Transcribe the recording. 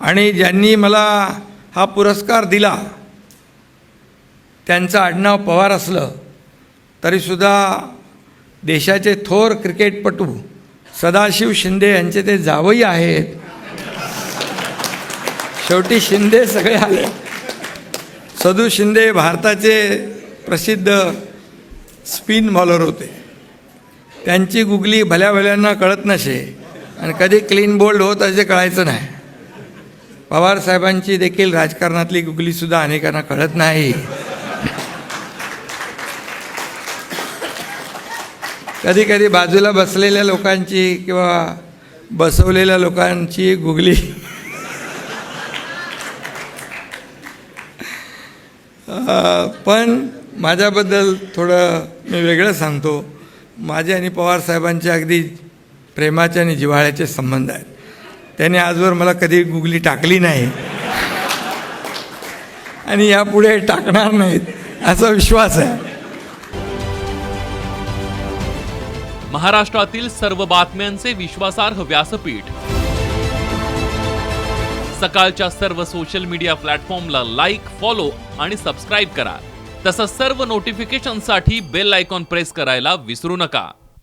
आणि ज्यांनी मला हा पुरस्कार दिला त्यांचं आडनाव पवार असलं तरीसुद्धा देशाचे थोर क्रिकेटपटू सदाशिव शिंदे यांचे ते जावई आहेत. शेवटी शिंदे सगळे आले. सदू शिंदे भारताचे प्रसिद्ध स्पिन बॉलर होते. त्यांची गुगली भल्या भल्यांना कळत नसे आणि कधी क्लीन बोल्ड होत असे कळायचं नाही. पवार साहेबांची देखील राजकारणातली गुगलीसुद्धा अनेकांना कळत नाही. कधी कधी बाजूला बसलेल्या लोकांची किंवा बसवलेल्या लोकांची गुगली. पण माझ्याबद्दल थोडं मी वेगळं सांगतो. माझे आणि पवार साहेबांचे अगदी प्रेमाचे आणि जिव्हाळ्याचे संबंध आहेत. त्याने आजवर मला कधी गुगली टाकली नाही. आणि यापुढे टाकणार नाहीत असा विश्वास आहे. महाराष्ट्रातील सर्व बातम्यांचे विश्वासार्ह व्यासपीठ. सकाळच्या सर्व सोशल मीडिया प्लॅटफॉर्मला लाईक फॉलो आणि सबस्क्राईब करा. तसंच सर्व नोटिफिकेशनसाठी बेल आयकॉन प्रेस करायला विसरू नका.